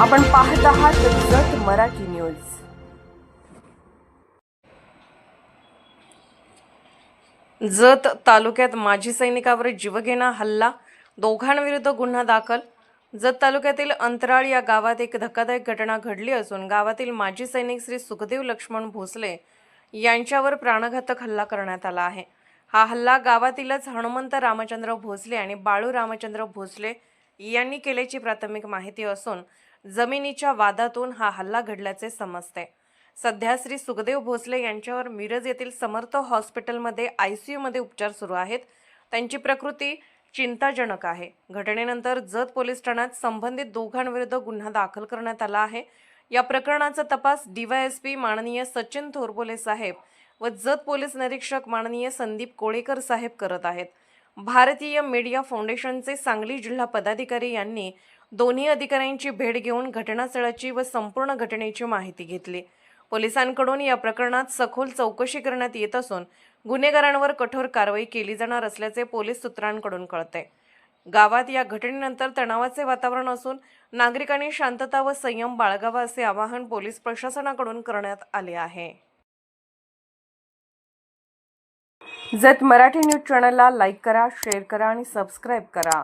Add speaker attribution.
Speaker 1: आपण पाहत आहात जत मराठी न्यूज. जत तालुक्यात माजी सैनिकावर जीवघेणा हल्ला दोघांविरुद्ध गुन्हा दाखल. जत तालुक्यातील अंतराळ या गावात एक धक्कादायक घटना घडली असून गावातील माजी सैनिक श्री सुखदेव लक्ष्मण भोसले यांच्यावर प्राणघातक हल्ला करण्यात आला आहे. हा हल्ला गावातीलच हनुमंत रामचंद्र भोसले आणि बाळू रामचंद्र भोसले यांनी केल्याची प्राथमिक माहिती असून जमिनीच्या वादातून हा हल्ला घडल्याचे समजते. सध्या श्री सुखदेव भोसले यांच्यावर मिरज येथील समर्थ हॉस्पिटलमध्ये आय सी यूमध्ये उपचार सुरू आहेत. त्यांची प्रकृती चिंताजनक आहे. घटनेनंतर जत पोलीस ठाण्यात संबंधित दोघांविरुद्ध गुन्हा दाखल करण्यात आला आहे. या प्रकरणाचा तपास डीवायएसपी माननीय सचिन थोरबोले साहेब व जत पोलीस निरीक्षक माननीय संदीप कोळेकर साहेब करत आहेत. भारतीय मीडिया फाउंडेशनचे सांगली जिल्हा पदाधिकारी यांनी दोन्ही अधिकाऱ्यांची भेट घेऊन घटनास्थळाची व संपूर्ण घटनेची माहिती घेतली. पोलिसांकडून या प्रकरणात सखोल चौकशी करण्यात येत असून गुन्हेगारांवर कठोर कारवाई केली जाणार असल्याचे पोलीस सूत्रांकडून कळते गावात या घटनेनंतर तणावाचे वातावरण असून नागरिकांनी शांतता व संयम बाळगावा असे आवाहन पोलीस प्रशासनाकडून करण्यात आले आहे. जत मराठी न्यूज चॅनलला लाईक करा शेअर करा आणि सबस्क्राईब करा.